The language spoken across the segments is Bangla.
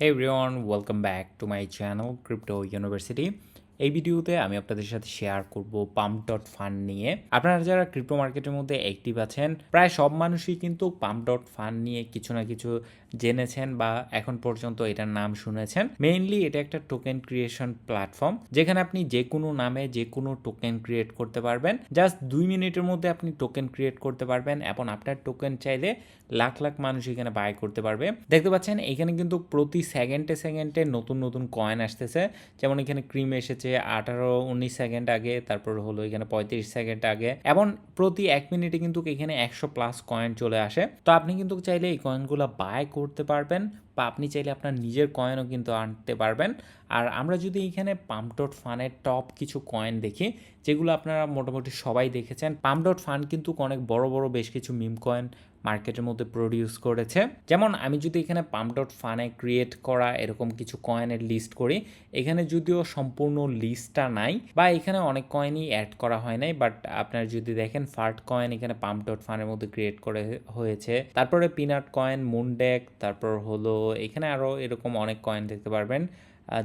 Hey everyone, welcome back to my channel Crypto University. এই ভিডিওতে আমি আপনাদের সাথে শেয়ার করব পাম্প ডট ফান্ড নিয়ে আপনারা যারা ক্রিপ্টো মার্কেটের মধ্যে অ্যাক্টিভ আছেন প্রায় সব মানুষই কিন্তু পাম্প ডট ফান্ড নিয়ে কিছু না কিছু জেনেছেন বা এখন পর্যন্ত এটার নাম শুনেছেন। মেইনলি এটা একটা টোকেন ক্রিয়েশন প্ল্যাটফর্ম যেখানে আপনি যে কোনো নামে যে কোনো টোকেন ক্রিয়েট করতে পারবেন। জাস্ট দুই মিনিটের মধ্যে আপনি টোকেন ক্রিয়েট করতে পারবেন এবং আপনার টোকেন চাইলে লাখ লাখ মানুষ এখানে বাই করতে পারবে। দেখতে পাচ্ছেন, এখানে কিন্তু প্রতি সেকেন্ডে সেকেন্ডে নতুন নতুন কয়েন আসতেছে। যেমন এখানে ক্রিম এসেছে আঠারো, উনিশ সেকেন্ড আগে, তারপর হলো এখানে পঁয়ত্রিশ সেকেন্ড আগে এবং প্রতি এক মিনিটে কিন্তু এখানে একশো প্লাস কয়েন চলে আসে। তো আপনি কিন্তু চাইলে এই কয়েনগুলো বাই করতে পারবেন বা আপনি চাইলে আপনার নিজের কয়েনও কিন্তু আনতে পারবেন। আর আমরা যদি এখানে পাম্প ডট ফানের টপ কিছু কয়েন দেখি, যেগুলো আপনারা মোটামুটি সবাই দেখেছেন। পাম্প ডট ফান কিন্তু অনেক বড় বড় বেশ কিছু মিম কয়েন মার্কেটের মধ্যে প্রডিউস করেছে। যেমন আমি যদি এখানে পাম্প ডট ফানে ক্রিয়েট করা এরকম কিছু কয়েনের লিস্ট করি, এখানে যদিও সম্পূর্ণ লিস্টটা নাই, বা এখানে অনেক কয়েনই অ্যাড করা হয় নাই বাট আপনারা যদি দেখেন ফার্ট কয়েন এখানে পাম্প ডট ফানের মধ্যে ক্রিয়েট করে হয়েছে। তারপরে পিনাট কয়েন মুনডেক তারপর হলো এখানে আরও এরকম অনেক কয়েন দেখতে পারবেন।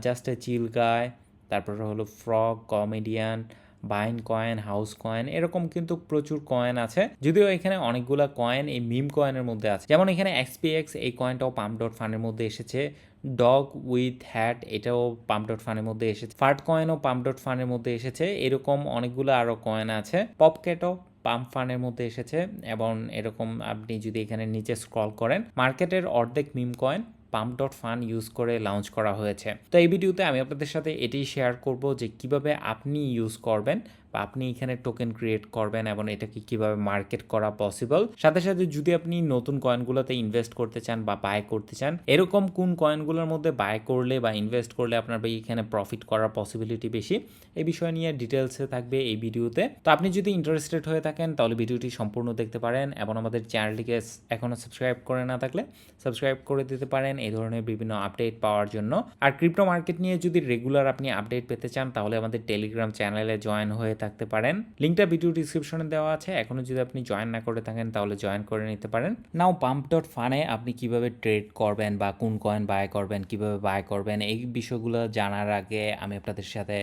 জাস্ট এ চিল গায় তারপর হলো ফ্রগ কমেডিয়ান বাইন কয়েন, হাউস কয়েন, এরকম কিন্তু প্রচুর কয়েন আছে। যদিও এখানে অনেকগুলো কয়েন এই মিম কয়েনের মধ্যে আছে। যেমন এখানে এক্সপিএক্স এই কয়েনটাও পাম্প ডট ফান্ডের মধ্যে এসেছে। ডগ উইথ হ্যাট এটাও পাম্প ডট ফানের মধ্যে এসেছে। ফার্ট কয়েনও পাম্প ডট ফানের মধ্যে এসেছে। এরকম অনেকগুলো আরও কয়েন আছে। পপকেটও পাম্প ফানের মধ্যে এসেছে। এবং এরকম আপনি যদি এখানে নিচে স্ক্রল করেন, মার্কেটের অর্ধেক meme coin pump dot fun use করে লঞ্চ করা হয়েছে। তো এই ভিডিওতে আমি আপনাদের সাথে এটাই শেয়ার করব যে কীভাবে আপনি ইউজ করবেন। আপনি এখানে টোকেন ক্রিয়েট করবেন এবং এটাকে কীভাবে মার্কেট করা পসিবল সাথে সাথে যদি আপনি নতুন কয়েনগুলোতে ইনভেস্ট করতে চান বা বাই করতে চান, এরকম কোন কয়েনগুলোর মধ্যে বাই করলে বা ইনভেস্ট করলে আপনার এখানে প্রফিট করার পসিবিলিটি বেশি? এই বিষয় নিয়ে ডিটেলসে থাকবে এই ভিডিওতে। তো আপনি যদি ইন্টারেস্টেড হয়ে থাকেন, তাহলে ভিডিওটি সম্পূর্ণ দেখতে পারেন এবং আমাদের চ্যানেলটিকে এখনও সাবস্ক্রাইব করে না থাকলে সাবস্ক্রাইব করে দিতে পারেন এই ধরনের বিভিন্ন আপডেট পাওয়ার জন্য। আর ক্রিপ্টো মার্কেট নিয়ে যদি রেগুলার আপনি আপডেট পেতে চান, তাহলে আমাদের টেলিগ্রাম চ্যানেলে জয়েন হয়ে থাকতে পারেন। লিঙ্কটা ভিডিও ডিসক্রিপশনে দেওয়া আছে। এখনও যদি আপনি জয়েন না করে থাকেন, তাহলে জয়েন করে নিতে পারেন। নাও পাম্প ডট ফানে আপনি কীভাবে ট্রেড করবেন বা কোন কয়েন বাই করবেন, কীভাবে বাই করবেন, এই বিষয়গুলো জানার আগে আমি আপনাদের সাথে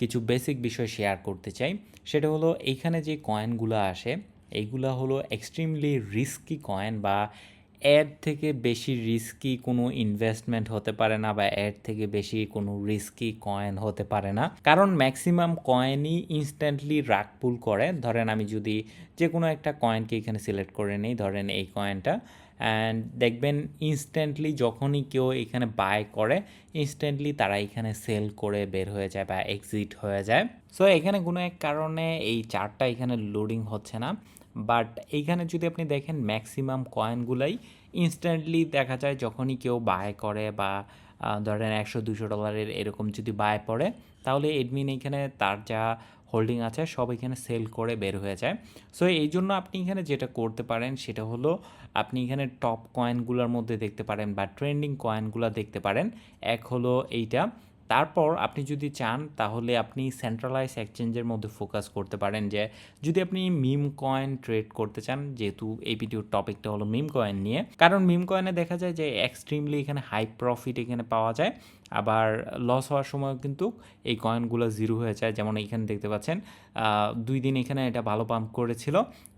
কিছু বেসিক বিষয় শেয়ার করতে চাই। সেটা হলো এইখানে যে কয়েনগুলো আসে এইগুলো হলো এক্সট্রিমলি রিস্কি কয়েন বা এর থেকে বেশি রিস্কি কোনো ইনভেস্টমেন্ট হতে পারে না বা এর থেকে বেশি কোনো রিস্কি কয়েন হতে পারে না। কারণ ম্যাক্সিমাম কয়েনই ইনস্ট্যান্টলি রাগ পুল করে। ধরেন আমি যদি যে কোনো একটা কয়েনকে এখানে সিলেক্ট করে নিই, ধরেন এই কয়েনটা অ্যান্ড দেখবেন ইনস্ট্যান্টলি যখনই কেউ এখানে বাই করে ইনস্ট্যান্টলি তারা এখানে সেল করে বের হয়ে যায় বা এক্সিট হয়ে যায়। সো এখানে কোনো এক কারণে এই চারটা এখানে লোডিং হচ্ছে না। বাট এইখানে যদি আপনি দেখেন ম্যাক্সিমাম কয়েনগুলাই ইনস্ট্যান্টলি দেখা যায় যখনই কেউ বায় করে বা ধরেন একশো, দুশো ডলারের এরকম যদি বায় পড়ে, তাহলে এডমিন এখানে তার যা হোল্ডিং আছে সব এখানে সেল করে বের হয়ে যায়। সো এই জন্য আপনি এখানে যেটা করতে পারেন সেটা হলো আপনি এখানে টপ কয়েনগুলোর মধ্যে দেখতে পারেন বা ট্রেন্ডিং কয়েনগুলো দেখতে পারেন। এক হলো এইটা। তারপর আপনি যদি চান, তাহলে আপনি সেন্ট্রালাইজ এক্সচেঞ্জের মধ্যে ফোকাস করতে পারেন যে, যদি আপনি মিম কয়েন ট্রেড করতে চান, যেহেতু এই ভিডিওর টপিকটা হলো মিম কয়েন নিয়ে, কারণ মিম কয়েনে দেখা যায় যে এক্সট্রিমলি এখানে হাই প্রফিট এখানে পাওয়া যায়, আবার লস হওয়ার সময় কিন্তু এই কয়েনগুলো জিরো হয়ে যায়, যেমন এখানে দেখতে পাচ্ছেন দুই দিন এখানে এটা ভালো পাম্প করেছিল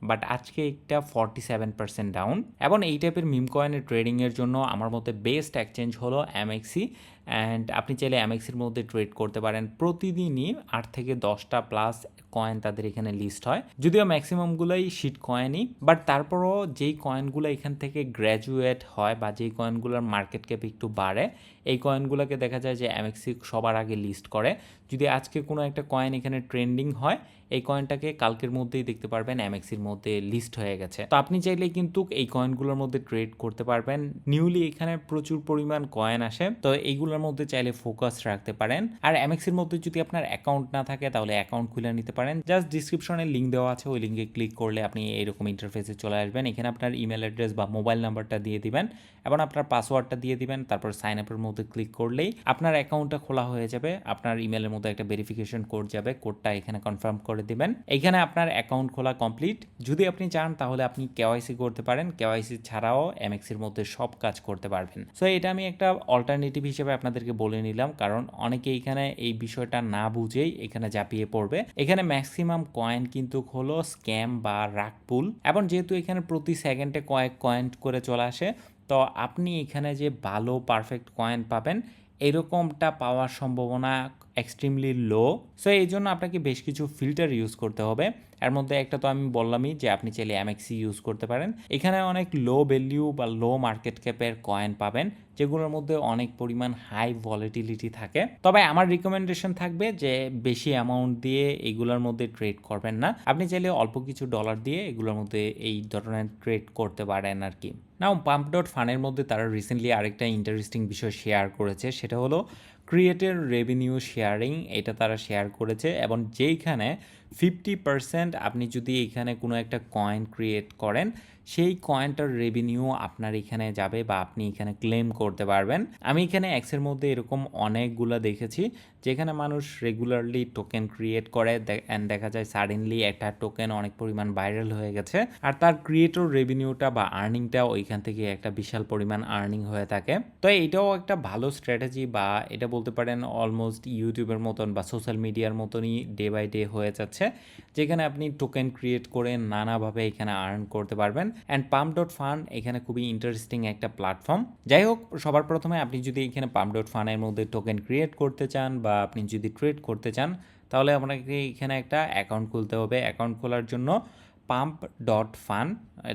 বাট আজকে একটা ফর্টি সেভেন পার্সেন্ট ডাউন এবং এই টাইপের মিম কয়েনের ট্রেডিংয়ের জন্য আমার মতে বেস্ট এক্সচেঞ্জ হলো এমএক্সি অ্যান্ড আপনি চাইলে এমএক্সির মধ্যে ট্রেড করতে পারেন। প্রতিদিনই আট থেকে দশটা প্লাস কয়েন তাদের এখানে লিস্ট হয়। যদিও ম্যাক্সিমামগুলোই শিট কয়েনই বাট তারপরও যেই কয়েনগুলো এখান থেকে গ্র্যাজুয়েট হয় বা যেই কয়েনগুলোর মার্কেট ক্যাপ একটু বাড়ে, এই কয়েনগুলোকে দেখা যায় যে এমএক্সি সবার আগে লিস্ট করে। যদি আজকে কোনো একটা কয়েন এখানে ট্রেন্ডিং হয়, এই কয়েনটাকে কালকের মধ্যেই দেখতে পারবেন এমএক্সির মধ্যে লিস্ট হয়ে গেছে। তো আপনি চাইলে কিন্তু এই কয়েনগুলোর মধ্যে ট্রেড করতে পারবেন। নিউলি এখানে প্রচুর পরিমাণ কয়েন আসে, তো এইগুলো এগুলোর মধ্যে চাইলে ফোকাস রাখতে পারেন। আর এমএক্স এর মধ্যে যদি আপনার অ্যাকাউন্ট না থাকে, তাহলে অ্যাকাউন্ট খুলে নিতে পারেন। জাস্ট ডিসক্রিপশনে লিঙ্ক দেওয়া আছে, ওই লিঙ্কে ক্লিক করলে আপনি এরকম ইন্টারফেসে চলে আসবেন। এখানে আপনার ইমেল অ্যাড্রেস বা মোবাইল নাম্বারটা দিয়ে দিবেন, এবং আপনার পাসওয়ার্ডটা দিয়ে দিবেন, তারপর সাইন আপের মধ্যে ক্লিক করলেই আপনার অ্যাকাউন্টটা খোলা হয়ে যাবে, আপনার ইমেলের মধ্যে একটা ভেরিফিকেশন কোড যাবে কোডটা এখানে কনফার্ম করে দিবেন। এখানে আপনার অ্যাকাউন্ট খোলা কমপ্লিট যদি আপনি চান, তাহলে আপনি কেওয়াইসি করতে পারেন। কেওয়াইসি ছাড়াও এমএক্স এর মধ্যে সব কাজ করতে পারবেন। সো এটা আমি একটা অল্টারনেটিভ হিসেবে আপনাদেরকে বলে নিলাম। কারণ অনেকে এখানে এই বিষয়টা না বুঝেই এখানে ঝাঁপিয়ে পড়বে। এখানে ম্যাক্সিমাম কয়েন কিন্তু হলো স্ক্যাম বা রাগপুল এবং যেহেতু এখানে প্রতি সেকেন্ডে কয়েক কয়েন করে চলে আসে, তো আপনি এখানে যে ভালো পারফেক্ট কয়েন পাবেন, এরকমটা পাওয়ার সম্ভাবনা এক্সট্রিমলি লো সো এই জন্য আপনাকে বেশ কিছু ফিল্টার ইউজ করতে হবে। এর মধ্যে একটা তো আমি বললামই যে আপনি চাইলে এমএক্সি ইউজ করতে পারেন। এখানে অনেক লো ভ্যালিউ বা লো মার্কেট ক্যাপের কয়েন পাবেন, যেগুলোর মধ্যে অনেক পরিমাণ হাই ভলিটিলিটি থাকে। তবে আমার রিকমেন্ডেশন থাকবে যে বেশি অ্যামাউন্ট দিয়ে এগুলোর মধ্যে ট্রেড করবেন না। আপনি চাইলে অল্প কিছু ডলার দিয়ে এগুলোর মধ্যে এই ধরনের ট্রেড করতে পারেন আর কি। নাও পাম্প ডট ফানের মধ্যে তারা রিসেন্টলি আরেকটা ইন্টারেস্টিং বিষয় শেয়ার করেছে, সেটা হলো ক্রিয়েটের রেভিনিউ শেয়ারিং এটা তারা শেয়ার করেছে এবং যেইখানে ফিফটি পার্সেন্ট আপনি যদি এখানে কোনো একটা কয়েন ক্রিয়েট করেন, সেই কয়েনটার রেভিনিউ আপনার এখানে যাবে বা আপনি এখানে ক্লেম করতে পারবেন। আমি এখানে এক্সের মধ্যে এরকম অনেকগুলো দেখেছি, যেখানে মানুষ রেগুলারলি টোকেন ক্রিয়েট করে অ্যান্ড দেখা যায় সাডেনলি একটা টোকেন অনেক পরিমাণ ভাইরাল হয়ে গেছে। আর তার ক্রিয়েটর রেভিনিউটা বা আর্নিংটা ওইখান থেকে একটা বিশাল পরিমাণ আর্নিং হয়ে থাকে। তো এটাও একটা ভালো স্ট্র্যাটেজি বা এটা বলতে পারেন অলমোস্ট ইউটিউবের মতন বা সোশ্যাল মিডিয়ার মতনই ডে বাই ডে হয়ে যাচ্ছে। যেখানে আপনি টোকেন ক্রিয়েট করে নানাভাবে এখানে আর্ন করতে পারবেন। অ্যান্ড পাম্প ডট ফান এখানে খুবই ইন্টারেস্টিং একটা প্ল্যাটফর্ম যাই হোক, সবার প্রথমে আপনি যদি এখানে পাম্প ডট ফানের মধ্যে টোকেন ক্রিয়েট করতে চান বা আপনি যদি ট্রেড করতে চান, তাহলে আপনাকে এখানে একটা অ্যাকাউন্ট খুলতে হবে। অ্যাকাউন্ট খোলার জন্য পাম্প ডট ফান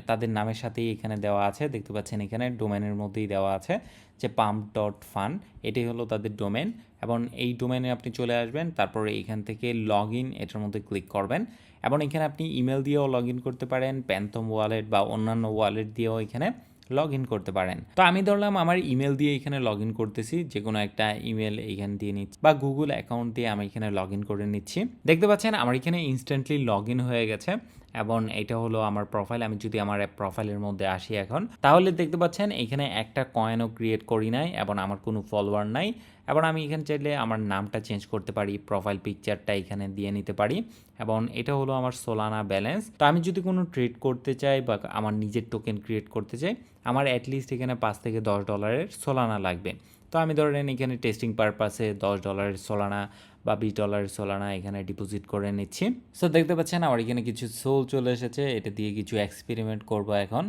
তাদের নামের সাথেই এখানে দেওয়া আছে, দেখতে পাচ্ছেন এখানে ডোমেনের মধ্যেই দেওয়া আছে যে পাম্প ডট ফান এটি হলো তাদের ডোমেন এবং এই ডোমেনে আপনি চলে আসবেন, তারপরে এখান থেকে লগ ইন এটার মধ্যে ক্লিক করবেন এবং এখানে আপনি ইমেল দিয়েও লগ ইন করতে পারেন প্যান্থম ওয়ালেট বা অন্যান্য ওয়ালেট দিয়েও এখানে লগ ইন করতে পারেন। তো আমি ধরলাম আমার ইমেল দিয়ে এখানে লগ ইন করতেছি যে কোনো একটা ইমেল এইখানে দিয়ে নিচ্ছি বা গুগল অ্যাকাউন্ট দিয়ে আমি এখানে লগ ইন করে নিচ্ছি। দেখতে পাচ্ছেন আমার এখানে ইনস্ট্যান্টলি লগ ইন হয়ে গেছে। এবং এটা হলো আমার প্রোফাইল আমি যদি আমার প্রোফাইলের মধ্যে আসি এখন, তাহলে দেখতে পাচ্ছেন এখানে একটা কয়েনও ক্রিয়েট করি নাই এবং আমার কোনো ফলোয়ার নাই। এবং আমি এখানে চাইলে আমার নামটা চেঞ্জ করতে পারি প্রোফাইল পিকচারটা এখানে দিয়ে নিতে পারি। এবং এটা হলো আমার সোলানা ব্যালেন্স তো আমি যদি কোনো ট্রেড করতে চাই বা আমার নিজের টোকেন ক্রিয়েট করতে চাই, আমার অ্যাটলিস্ট এখানে পাঁচ থেকে দশ ডলারের সোলানা লাগবে। তো আমি ধরেন এখানে টেস্টিং পারপাসে দশ ডলারের সোলানা বা বিশ ডলারের সোলানা এখানে ডিপোজিট করে নিচ্ছি। সো দেখতে পাচ্ছেন আমার এখানে কিছু সোল চলে এসেছে। এটা দিয়ে কিছু এক্সপেরিমেন্ট করব এখন।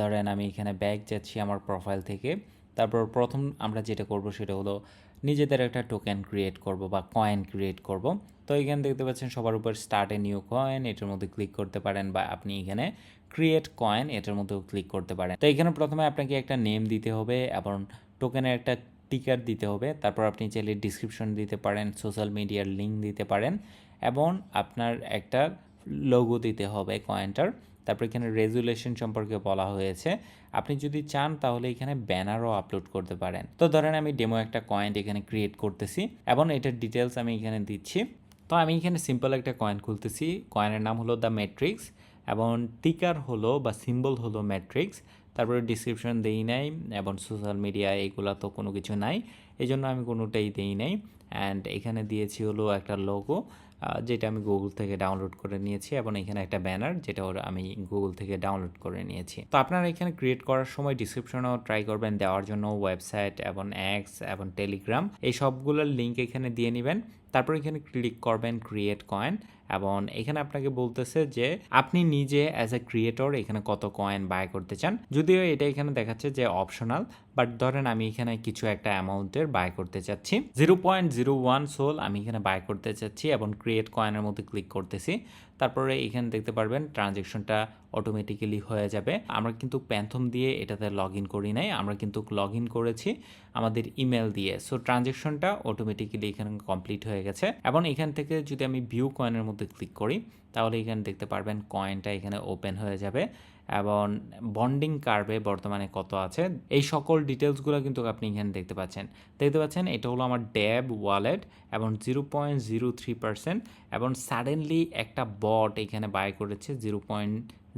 ধরেন আমি এখানে ব্যাগ যাচ্ছি আমার প্রোফাইল থেকে। তারপর প্রথম আমরা যেটা করব সেটা হলো নিজেদের একটা টোকেন ক্রিয়েট করব বা কয়েন ক্রিয়েট করব। তো এখানে দেখতে পাচ্ছেন সবার উপর স্টার্ট নিউ কয়েন এটার মধ্যে ক্লিক করতে পারেন বা আপনি এখানে ক্রিয়েট কয়েন এটার মধ্যেও ক্লিক করতে পারেন। তো এখানে প্রথমে আপনাকে একটা নেম দিতে হবে এবং টোকেনের একটা টিকার দিতে হবে। তারপর আপনি চাইলে ডিসক্রিপশন দিতে পারেন সোশ্যাল মিডিয়ার লিঙ্ক দিতে পারেন এবং আপনার একটা লোগো দিতে হবে কয়েনটার তারপর এখানে রেজুলেশন সম্পর্কে বলা হয়েছে। আপনি যদি চান তাহলে এখানে ব্যানারও আপলোড করতে পারেন। তো ধরেন আমি ডেমো একটা কয়েন এখানে ক্রিয়েট করতেছি এবং এটার ডিটেলস আমি এখানে দিচ্ছি। তো আমি এখানে সিম্পল একটা কয়েন খুলতেছি। কয়েনের নাম হলো দ্য ম্যাট্রিক্স এবং টিকার হলো বা সিম্বল হলো ম্যাট্রিক্স তারপরে ডিসক্রিপশন দেই নাই, এবং সোশ্যাল মিডিয়া এগুলো তো কোনো কিছু নাই এই জন্য আমি কোনোটাই দেই নাই। অ্যান্ড এখানে দিয়েছি হলো একটা লোগো যেটা আমি গুগল থেকে ডাউনলোড করে নিয়েছি, এবং এখানে একটা ব্যানার যেটা ওর আমি গুগল থেকে ডাউনলোড করে নিয়েছি। তো আপনারা এখানে ক্রিয়েট করার সময় ডিসক্রিপশনেও ট্রাই করবেন, দেওয়ার জন্য ওয়েবসাইট এবং অ্যাক্স এবং টেলিগ্রাম এই সবগুলোর লিঙ্ক এখানে দিয়ে নেবেন। তারপর এখানে ক্লিক করবেন ক্রিয়েট কয়েন এবং এখানে আপনাকে বলতেছে যে আপনি নিজে অ্যাজ এ ক্রিয়েটর এখানে কত কয়েন বাই করতে চান। যদিও এটা এখানে দেখাচ্ছে যে অপশনাল বাট ধরেন আমি এখানে কিছু একটা অ্যামাউন্টের বাই করতে চাচ্ছি। Zero point zero one sol আমি এখানে বাই করতে চাচ্ছি এবং ক্রিয়েট কয়েনের মধ্যে ক্লিক করতেছি। তারপরে এখানে দেখতে পারবেন ট্রানজেকশনটা অটোমেটিক্যালি হয়ে যাবে। আমরা কিন্তু প্যান্থম দিয়ে এটাতে লগ ইন করি নাই, আমরা কিন্তু লগ ইন করেছি আমাদের ইমেল দিয়ে। সো ট্রানজেকশনটা অটোমেটিক্যালি এখানে কমপ্লিট হয়ে গেছে। এবং এখান থেকে যদি আমি ভিউ কয়েনের মধ্যে ক্লিক করি, তাহলে এখানে দেখতে পারবেন কয়েনটা এখানে ওপেন হয়ে যাবে। এবং বন্ডিং কার্ভে বর্তমানে কত আছে, এই সকল ডিটেলসগুলো কিন্তু আপনি এখানে দেখতে পাচ্ছেন। দেখতে পাচ্ছেন, এটা হলো আমার ড্যাব ওয়ালেট এবং zero point zero three percent এবং সাডেনলি একটা বট এখানে বাই করেছে zero point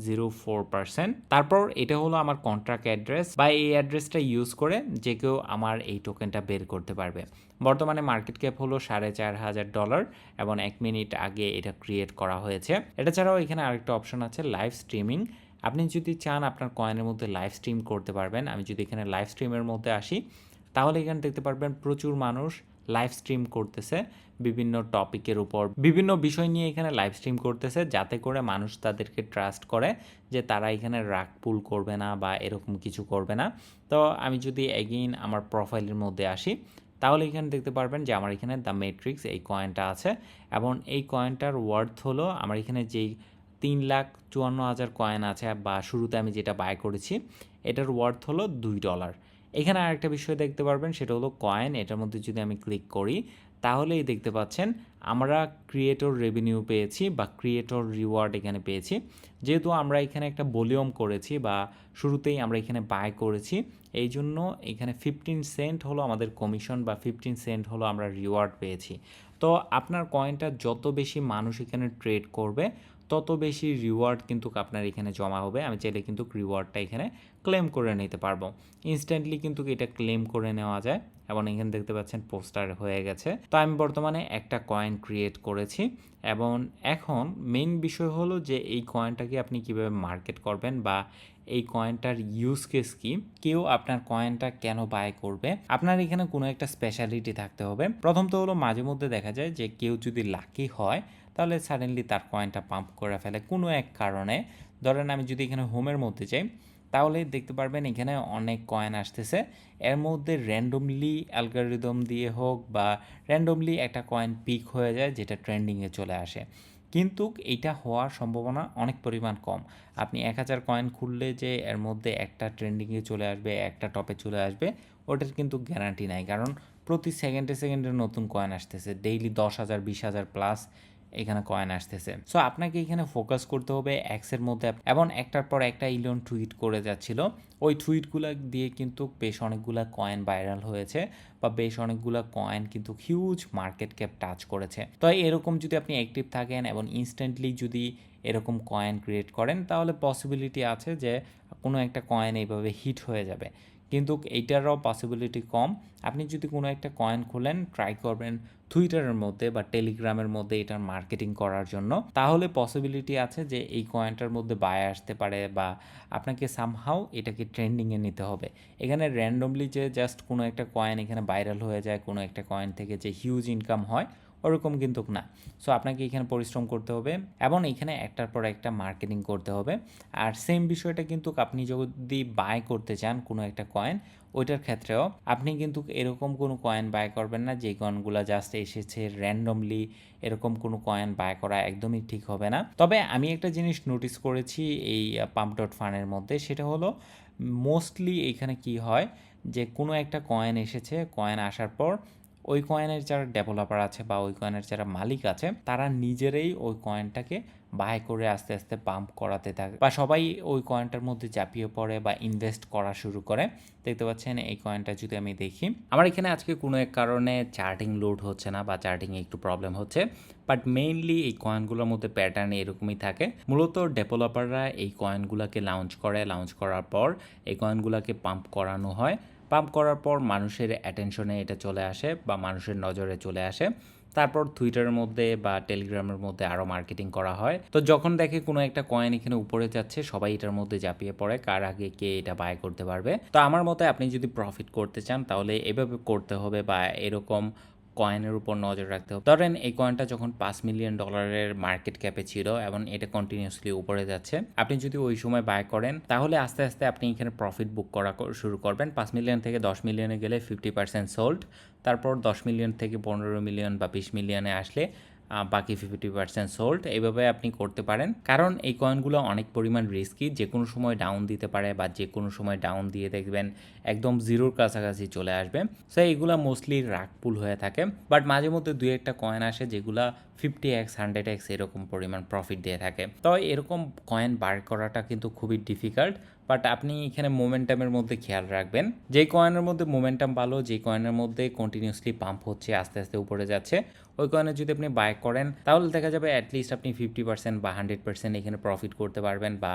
zero four percent তারপর এটা হলো আমার কন্ট্রাক্ট অ্যাড্রেস বা এই অ্যাড্রেসটা ইউজ করে যে কেউ আমার এই টোকেনটা বের করতে পারবে। বর্তমানে মার্কেট ক্যাপ হলো সাড়ে চার হাজার ডলার এবং এক মিনিট আগে এটা ক্রিয়েট করা হয়েছে। এটা ছাড়াও এখানে আরেকটা অপশন আছে লাইভ স্ট্রিমিং আপনি যদি চান আপনার কয়েনের মধ্যে লাইভ স্ট্রিম করতে পারবেন, আমি যদি এখানে লাইভ স্ট্রিমের মধ্যে আসি, তাহলে এখানে দেখতে পারবেন প্রচুর মানুষ লাইভ স্ট্রিম করতেছে, বিভিন্ন টপিকের উপর, বিভিন্ন বিষয় নিয়ে এখানে লাইভ স্ট্রিম করতেছে, যাতে করে মানুষ তাদেরকে ট্রাস্ট করে যে তারা এখানে রাগ পুল করবে না বা এরকম কিছু করবে না। তো আমি যদি এগেইন আমার প্রোফাইলের মধ্যে আসি, তাহলে এখানে দেখতে পারবেন যে আমার এখানে দ্য মেট্রিক্স এই কয়েনটা আছে এবং এই কয়েনটার ওয়ার্থ হলো, আমার এখানে যেই তিন লাখ চুয়ান্ন হাজার কয়েন আছে। বা শুরুতে আমি যেটা বাই করেছি, এটার ওয়ার্থ হলো দুই ডলার এখানে আরেকটা বিষয় দেখতে পারবেন, সেটা হলো কয়েন এটার মধ্যে যদি আমি ক্লিক করি, তাহলেই দেখতে পাচ্ছেন আমরা ক্রিয়েটর রেভিনিউ পেয়েছি বা ক্রিয়েটর রিওয়ার্ড এখানে পেয়েছি। যেহেতু আমরা এখানে একটা ভলিউম করেছি বা শুরুতেই আমরা এখানে বাই করেছি, এই জন্য এখানে ফিফটিন সেন্ট হলো আমাদের কমিশন বা ফিফটিন সেন্ট হলো আমরা রিওয়ার্ড পেয়েছি। তো আপনার কয়েনটা যত বেশি মানুষ এখানে ট্রেড করবে তত বেশি রিওয়ার্ড কিন্তু আপনার এখানে জমা হবে। আমি চাইলে কিন্তু রিওয়ার্ডটা এখানে ক্লেম করে নিতে পারব। ইনস্ট্যান্টলি কিন্তু এটা ক্লেম করে নেওয়া যায়। এবং এখানে দেখতে পাচ্ছেন পোস্টার হয়ে গেছে। তো আমি বর্তমানে একটা কয়েন ক্রিয়েট করেছি। এবং এখন মেইন বিষয় হলো যে এই কয়েনটাকে আপনি কীভাবে মার্কেট করবেন বা এই কয়েনটার ইউজ কেস কি? কেউ আপনার কয়েনটা কেন বাই করবে? আপনার এখানে কোনো একটা স্পেশালিটি থাকতে হবে। প্রথম তো হলো মাঝে মধ্যে দেখা যায় যে কেউ যদি লাকি হয় তাহলে সাডেনলি তার কয়েনটা পাম্প করে ফেলে। কোনো এক কারণে। ধরেন আমি যদি এখানে হোমের মধ্যে যাই, তাহলে দেখতে পারবেন এখানে অনেক কয়েন আসতেছে। এর মধ্যে র্যান্ডমলি অ্যালগারিদম দিয়ে হোক বা র্যান্ডমলি একটা কয়েন পিক হয়ে যায়, যেটা ট্রেন্ডিংয়ে চলে আসে। কিন্তু এইটা হওয়ার সম্ভাবনা অনেক পরিমাণ কম। আপনি এক হাজার কয়েন খুললে যে এর মধ্যে একটা ট্রেন্ডিংয়ে চলে আসবে, একটা টপে চলে আসবে, ওটার কিন্তু গ্যারান্টি নাই। কারণ প্রতি সেকেন্ডে সেকেন্ডে নতুন কয়েন আসতেছে। ডেইলি দশ হাজার, বিশ হাজার প্লাস এখানে কয়েন আসতেছে। সো আপনাকে এখানে ফোকাস করতে হবে এক্সের মধ্যে। এবং একটার পর একটা ইলন টুইট করে যাচ্ছিল। ওই টুইটগুলো দিয়ে কিন্তু বেশ অনেকগুলা কয়েন ভাইরাল হয়েছে বা বেশ অনেকগুলো কয়েন কিন্তু হিউজ মার্কেট ক্যাপ টাচ করেছে। তো এরকম যদি আপনি অ্যাক্টিভ থাকেন এবং ইনস্ট্যান্টলি যদি এরকম কয়েন ক্রিয়েট করেন, তাহলে পসিবিলিটি আছে যে কোনো একটা কয়েন এইভাবে হিট হয়ে যাবে। কিন্তু এইটারও পসিবিলিটি কম। আপনি যদি কোনো একটা কয়েন খোলেন ট্রাই করবেন টুইটারের মধ্যে বা টেলিগ্রামের মধ্যে এটার মার্কেটিং করার জন্য, তাহলে পসিবিলিটি আছে যে এই কয়েনটার মধ্যে বায় আসতে পারে বা আপনাকে সামহাও এটাকে ট্রেন্ডিংয়ে নিতে হবে। এখানে র্যান্ডমলি যে জাস্ট কোনো একটা কয়েন এখানে ভাইরাল হয়ে যায়, কোনো একটা কয়েন থেকে যে হিউজ ইনকাম হয় ওরকম কিন্তু না। সো আপনাকে এখানে পরিশ্রম করতে হবে এবং এখানে একটার পর একটা মার্কেটিং করতে হবে। আর সেম বিষয়টা কিন্তু আপনি যদি বাই করতে চান কোনো একটা কয়েন ওইটার ক্ষেত্রেও আপনি কিন্তু এরকম কোনো কয়েন বাই করবেন না। যে কয়েনগুলো জাস্ট এসেছে র্যান্ডমলি এরকম কোনো কয়েন বাই করা একদমই ঠিক হবে না। তবে আমি একটা জিনিস নোটিস করেছি এই পাম্প ডট ফানের মধ্যে, সেটা হলো মোস্টলি এখানে কি হয় যে কোনো একটা কয়েন এসেছে কয়েন আসার পর ওই কয়েনের যারা ডেভেলপার আছে বা ওই কয়েনের যারা মালিক আছে, তারা নিজেরাই ওই কয়েনটাকে বাই করে আস্তে আস্তে পাম্প করাতে থাকে বা সবাই ওই কয়েনটার মধ্যে চাপিয়ে পড়ে বা ইনভেস্ট করা শুরু করে। দেখতে পাচ্ছেন এই কয়েনটা যদি আমি দেখি, আমার এখানে আজকে কোনো এক কারণে চার্টিং লোড হচ্ছে না বা চার্টিংয়ে একটু প্রবলেম হচ্ছে বাট মেইনলি এই কয়েনগুলোর মধ্যে প্যাটার্ন এরকমই থাকে। মূলত ডেভেলপাররা এই কয়েনগুলোকে লঞ্চ করে লঞ্চ করার পর এই কয়েনগুলোকে পাম্প করানো হয়। পাম্প করার পর মানুষের অ্যাটেনশনে এটা চলে আসে বা মানুষের নজরে চলে আসে। তারপর টুইটারের মধ্যে বা টেলিগ্রামের মধ্যে আরও মার্কেটিং করা হয়। তো যখন দেখে কোনো একটা কয়েন এখানে উপরে যাচ্ছে, সবাই এটার মধ্যে ঝাঁপিয়ে পড়ে, কার আগে কে এটা বাই করতে পারবে। তো আমার মতে আপনি যদি প্রফিট করতে চান, তাহলে এভাবে করতে হবে বা এরকম কয়েনের উপর নজর রাখতে হবে। ধরেন এই কয়েনটা যখন পাঁচ মিলিয়ন ডলারের মার্কেট ক্যাপে ছিল এবং এটা কন্টিনিউসলি উপরে যাচ্ছে, আপনি যদি ওই সময় বাই করেন, তাহলে আস্তে আস্তে আপনি এখানে প্রফিট বুক করা শুরু করবেন। পাঁচ মিলিয়ন থেকে দশ মিলিয়নে গেলে ফিফটি পার্সেন্ট সোল্ড তারপর দশ মিলিয়ন থেকে পনেরো মিলিয়ন বা বিশ মিলিয়নে আসলে বাকি ফিফটি পার্সেন্ট সোল্ড এইভাবে আপনি করতে পারেন। কারণ এই কয়েনগুলো অনেক পরিমাণ রিস্কি যে কোনো সময় ডাউন দিতে পারে বা যে কোনো সময় ডাউন দিয়ে দেখবেন একদম জিরোর কাছাকাছি চলে আসবে। সো এইগুলা মোস্টলি রাগপুল হয়ে থাকে। বাট মাঝে মধ্যে দুই একটা কয়েন আসে যেগুলা ফিফটি এক্স হান্ড্রেড এক্স এরকম পরিমাণ প্রফিট দিয়ে থাকে। তো এরকম কয়েন বার করাটা কিন্তু খুবই ডিফিকাল্ট বাট আপনি এখানে মোমেন্টামের মধ্যে খেয়াল রাখবেন। যে কয়েনের মধ্যে মোমেন্টাম ভালো, যে কয়েনের মধ্যে কন্টিনিউসলি পাম্প হচ্ছে, আস্তে আস্তে উপরে যাচ্ছে, ওই কয়েনে যদি আপনি বাই করেন, তাহলে দেখা যাবে অ্যাটলিস্ট আপনি ফিফটি পার্সেন্ট বা হান্ড্রেড পার্সেন্ট এখানে প্রফিট করতে পারবেন বা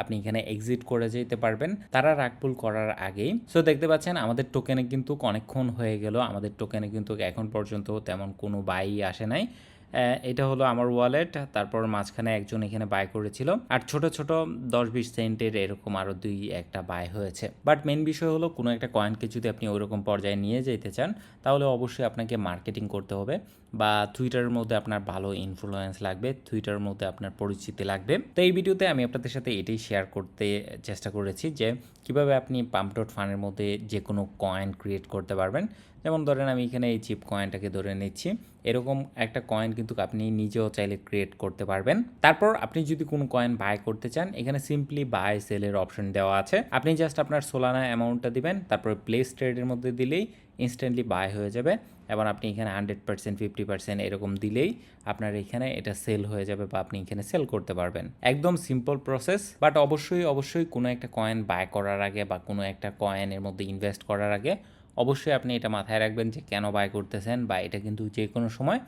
আপনি এখানে এক্সিট করে যেতে পারবেন। তারা রাগপুল করার আগেই। সো দেখতে পাচ্ছেন, আমাদের টোকেনে কিন্তু অনেকক্ষণ হয়ে গেল। আমাদের টোকেনে কিন্তু এখন পর্যন্ত তেমন কোনো বাই আসে নাই। এটা হলো আমার ওয়ালেট তারপর মাঝখানে একজন এখানে বাই করেছিল। আর ছোট ছোট দশ বিশ সেন্টের এরকম আরও দুই একটা বাই হয়েছে। বাট মেন বিষয় হলো কোনো একটা কয়েনকে যদি আপনি ওইরকম পর্যায়ে নিয়ে যেতে চান, তাহলে অবশ্যই আপনাকে মার্কেটিং করতে হবে বা টুইটারের মধ্যে আপনার ভালো ইনফ্লুয়েন্স লাগবে টুইটারের মধ্যে আপনার পরিচিতি লাগবে। তো এই ভিডিওতে আমি আপনাদের সাথে এটাই শেয়ার করতে চেষ্টা করেছি যে, কীভাবে আপনি পাম্প ডট ফানের মধ্যে যে কোনো কয়েন ক্রিয়েট করতে পারবেন। যেমন ধরেন আমি এখানে এই চিপ কয়েনটাকে ধরে নিচ্ছি। এরকম একটা কয়েন কিন্তু আপনি নিজেও চাইলে ক্রিয়েট করতে পারবেন। তারপর আপনি যদি কোনো কয়েন বাই করতে চান, এখানে সিম্পলি বাই সেলের অপশন দেওয়া আছে। আপনি জাস্ট আপনার সোলানা অ্যামাউন্টটা দিবেন, তারপর প্লেস ট্রেডের মধ্যে দিলেই ইনস্ট্যান্টলি বাই হয়ে যাবে। এবং আপনি এখানে হান্ড্রেড পার্সেন্ট ফিফটি পার্সেন্ট এরকম দিলেই আপনার এখানে এটা সেল হয়ে যাবে বা আপনি এখানে সেল করতে পারবেন। একদম সিম্পল প্রসেস বাট অবশ্যই অবশ্যই কোনো একটা কয়েন বাই করার আগে বা কোনো একটা কয়েনের মধ্যে ইনভেস্ট করার আগে অবশ্যই আপনি এটা মাথায় রাখবেন যে কেন বাই করতেছেন বা এটা কিন্তু যে কোনো সময়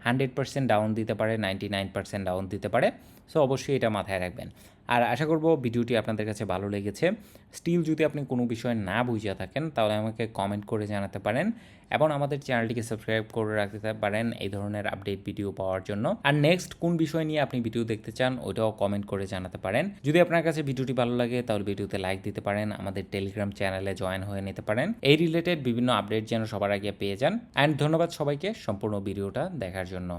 হান্ড্রেড পার্সেন্ট ডাউন দিতে পারে নাইনটি নাইন পার্সেন্ট ডাউন দিতে পারে। সো অবশ্যই এটা মাথায় রাখবেন। আর আশা করব ভিডিওটি আপনাদের কাছে ভালো লেগেছে। স্টিল যদি আপনি কোনো বিষয় না বুঝে থাকেন, তাহলে আমাকে কমেন্ট করে জানাতে পারেন এবং আমাদের চ্যানেলটিকে সাবস্ক্রাইব করে রাখতে পারেন এই ধরনের আপডেট ভিডিও পাওয়ার জন্য। আর নেক্সট কোন বিষয় নিয়ে আপনি ভিডিও দেখতে চান ওইটাও কমেন্ট করে জানাতে পারেন। যদি আপনার কাছে ভিডিওটি ভালো লাগে, তাহলে ভিডিওতে লাইক দিতে পারেন, আমাদের টেলিগ্রাম চ্যানেলে জয়েন হয়ে নিতে পারেন। এই রিলেটেড বিভিন্ন আপডেট যেন সবার আগে পেয়ে যান। অ্যান্ড ধন্যবাদ সবাইকে সম্পূর্ণ ভিডিওটা দেখার জন্য।